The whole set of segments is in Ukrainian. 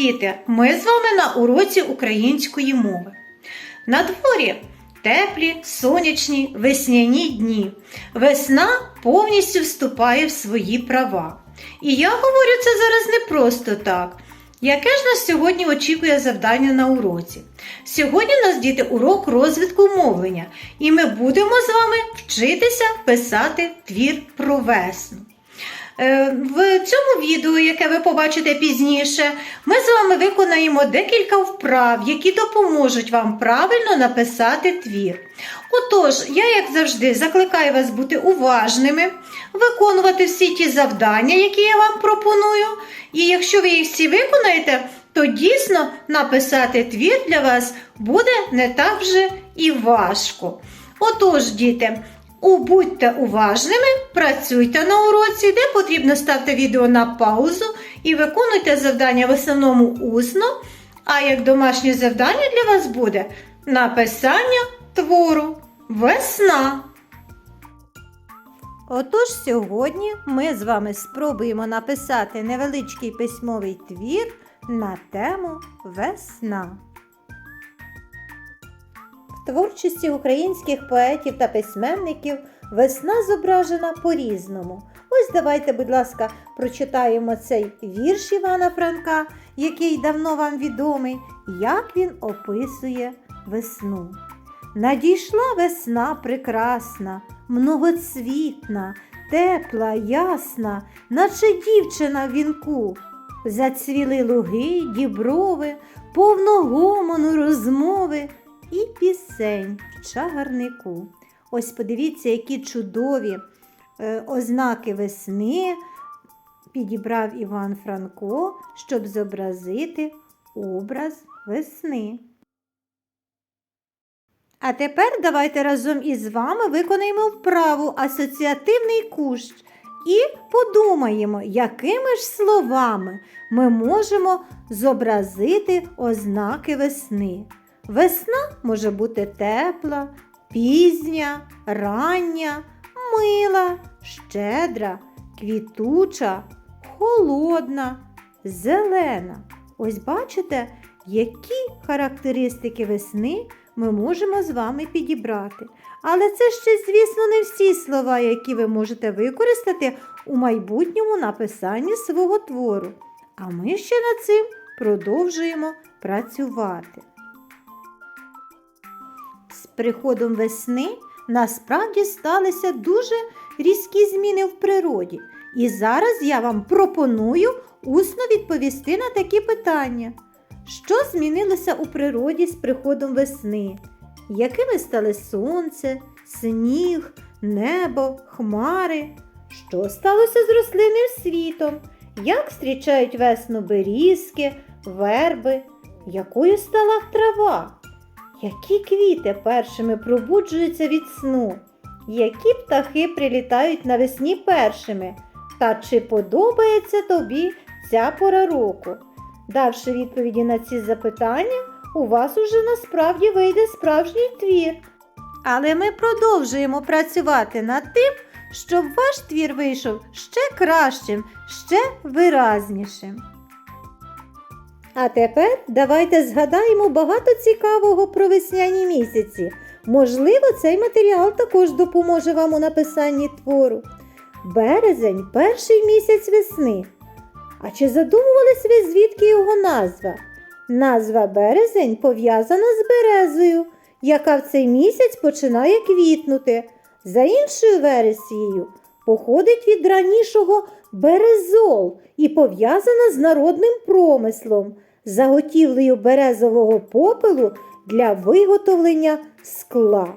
Діти! Ми з вами на уроці української мови. На дворі теплі, сонячні, весняні дні. Весна повністю вступає в свої права. І я говорю це зараз не просто так. Яке ж нас сьогодні очікує завдання на уроці? Сьогодні у нас діти урок розвитку мовлення, і ми будемо з вами вчитися писати твір про весну. Е, В цьому відео, яке ви побачите пізніше, ми з вами виконаємо декілька вправ, які допоможуть вам правильно написати твір. Отож, я, як завжди, закликаю вас бути уважними, виконувати всі ті завдання, які я вам пропоную. І якщо ви їх всі виконаєте, то дійсно написати твір для вас буде не так вже і важко. Отож, діти, у- Будьте уважними, працюйте на уроці, де потрібно ставте відео на паузу і виконуйте завдання в основному усно. А як домашнє завдання для вас буде написання твору Весна. Отож, сьогодні ми з вами спробуємо написати невеличкий письмовий твір на тему Весна. Творчості українських поетів та письменників весна зображена по-різному. Ось давайте, будь ласка, прочитаємо цей вірш Івана Франка, який давно вам відомий, як він описує весну. Надійшла весна прекрасна, многоцвітна, тепла, ясна, наче дівчина в вінку. Зацвіли луги, діброви, повно гомону розмови і пісень в чагарнику. Ось подивіться, які чудові е, ознаки весни підібрав Іван Франко, щоб зобразити образ весни. А тепер давайте разом із вами виконаємо вправу асоціативний кущ і подумаємо, якими ж словами ми можемо зобразити ознаки весни. Весна може бути тепла, пізня, рання, мила, щедра, квітуча, холодна, зелена. Ось бачите, які характеристики весни ми можемо з вами підібрати. Але це ще, звісно, не всі слова, які ви можете використати у майбутньому написанні свого твору. А ми ще над цим продовжуємо працювати. З приходом весни насправді сталися дуже різкі зміни в природі. І зараз я вам пропоную усно відповісти на такі питання. Що змінилося у природі з приходом весни? Якими стали сонце, сніг, небо, хмари? Що сталося з рослинним світом? Як зустрічають весну берізки, верби? Якою стала трава? Які квіти першими пробуджуються від сну? Які птахи прилітають навесні першими? Та чи подобається тобі ця пора року? Давши відповіді на ці запитання, у вас уже насправді вийде справжній твір. Але ми продовжуємо працювати над тим, щоб ваш твір вийшов ще кращим, ще виразнішим. А тепер давайте згадаємо багато цікавого про весняні місяці. Можливо, цей матеріал також допоможе вам у написанні твору. Березень перший місяць весни. А чи задумувались ви, звідки його назва? Назва березень пов'язана з березою, яка в цей місяць починає квітнути. За іншою версією, походить від ранішого березол і пов'язана з народним промислом, заготівлею березового попелу для виготовлення скла.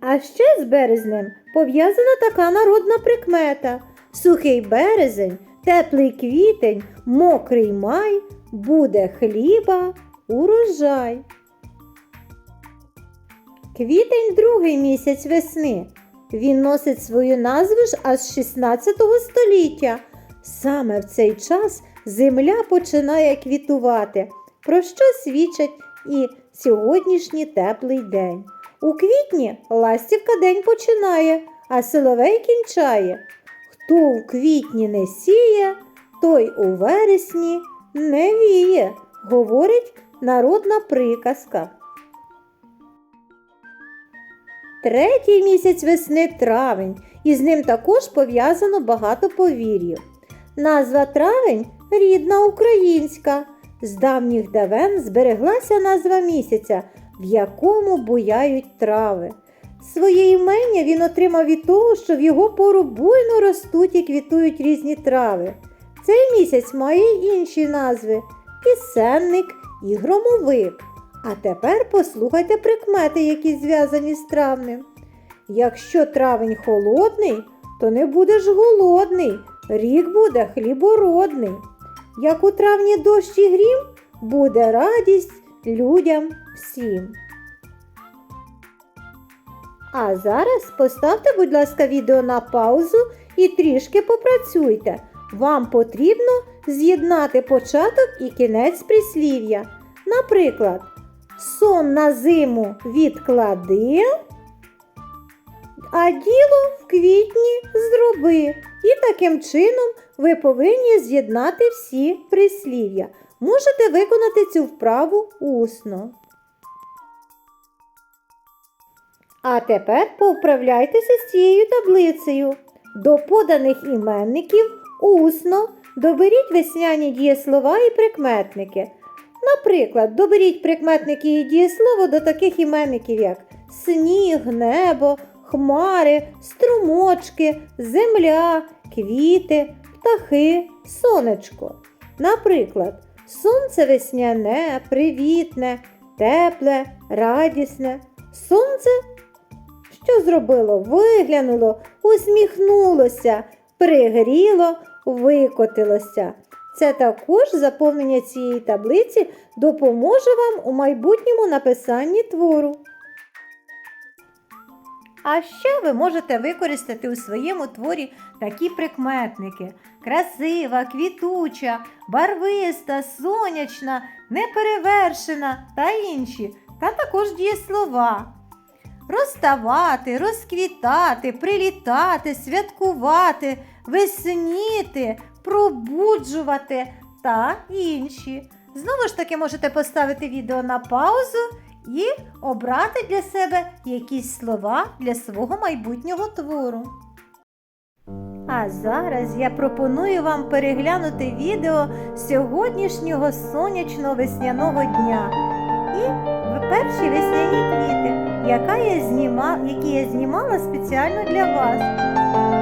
А ще з березнем пов'язана така народна прикмета: сухий березень, теплий квітень, мокрий май, буде хліба, урожай. Квітень другий місяць весни. Він носить свою назву ж аж 16 століття. Саме в цей час земля починає квітувати, про що свідчить і сьогоднішній теплий день. У квітні ластівка день починає, а соловей кінчає. Хто у квітні не сіє, той у вересні не віє, говорить народна приказка. Третій місяць весни травень, і з ним також пов'язано багато повір'їв. Назва травень рідна українська. З давніх давен збереглася назва місяця, в якому буяють трави. Своє імення він отримав від того, що в його пору буйно ростуть і квітують різні трави. Цей місяць має й інші назви пісенник і громовик. А тепер послухайте прикмети, які зв'язані з травнем. Якщо травень холодний, то не будеш голодний, рік буде хлібородний. Як у травні дощ і грім, буде радість людям всім. А зараз поставте, будь ласка, відео на паузу і трішки попрацюйте. Вам потрібно з'єднати початок і кінець прислів'я. Наприклад, сон на зиму відклади, а діло в квітні зроби. І таким чином ви повинні з'єднати всі прислів'я. Можете виконати цю вправу усно. А тепер повправляйтеся з цією таблицею. До поданих іменників усно доберіть весняні дієслова і прикметники. Наприклад, доберіть прикметники і дієслово до таких іменників, як сніг, небо, хмари, струмочки, земля, квіти, птахи, сонечко. Наприклад, сонце весняне, привітне, тепле, радісне. Сонце що зробило? Виглянуло, усміхнулося, пригріло, викотилося. Це також заповнення цієї таблиці допоможе вам у майбутньому написанні твору. А ще ви можете використати у своєму творі такі прикметники: красива, квітуча, барвиста, сонячна, неперевершена та інші, та також дієслова. Розставати, розквітати, прилітати, святкувати, весніти, пробуджувати та інші. Знову ж таки можете поставити відео на паузу і обрати для себе якісь слова для свого майбутнього твору. А зараз я пропоную вам переглянути відео сьогоднішнього сонячного весняного дня і в перші весняні квіти, які я знімала спеціально для вас.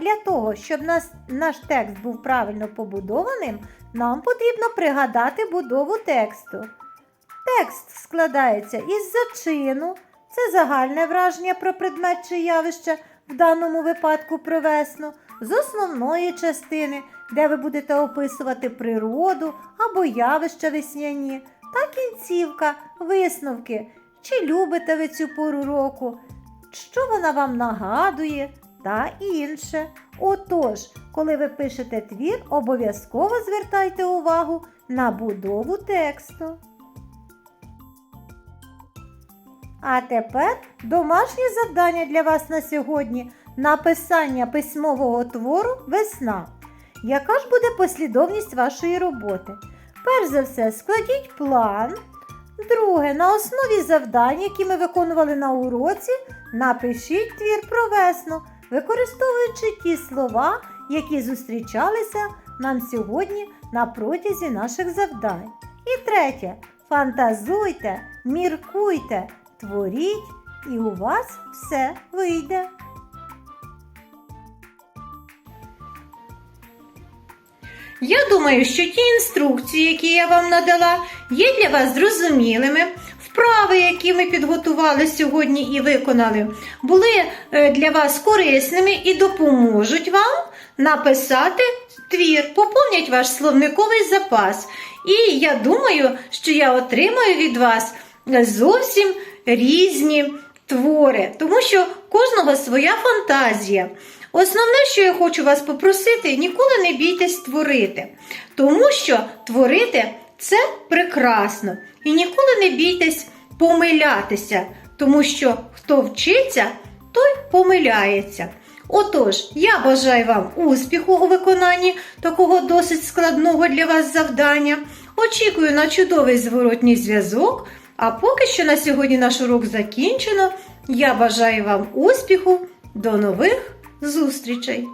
Для того, щоб нас, наш текст був правильно побудованим, нам потрібно пригадати будову тексту. Текст складається із зачину, це загальне враження про предмет чи явище, в даному випадку про весну, з основної частини, де ви будете описувати природу або явища весняні, та кінцівка, висновки, чи любите ви цю пору року, що вона вам нагадує та інше. Отож, коли ви пишете твір, обов'язково звертайте увагу на будову тексту. А тепер домашнє завдання для вас на сьогодні написання письмового твору Весна. Яка ж буде послідовність вашої роботи? Перш за все, складіть план, Друге, на основі завдань, які ми виконували на уроці, напишіть твір про весну, використовуючи ті слова, які зустрічалися нам сьогодні на протязі наших завдань. І третє, фантазуйте, міркуйте, творіть, і у вас все вийде. Я думаю, що ті інструкції, які я вам надала, є для вас зрозумілими. Вправи, які ми підготували сьогодні і виконали, були е, для вас корисними і допоможуть вам написати твір, поповнять ваш словниковий запас. І я думаю, що я отримаю від вас зовсім різні твори, тому що кожного своя фантазія. Основне, що я хочу вас попросити, ніколи не бійтесь творити, тому що творити це прекрасно. І ніколи не бійтесь помилятися, тому що хто вчиться, той помиляється. Отож, я бажаю вам успіху у виконанні такого досить складного для вас завдання. Очікую на чудовий зворотній зв'язок. А поки що на сьогодні наш урок закінчено. Я бажаю вам успіху. До нових зустрічей!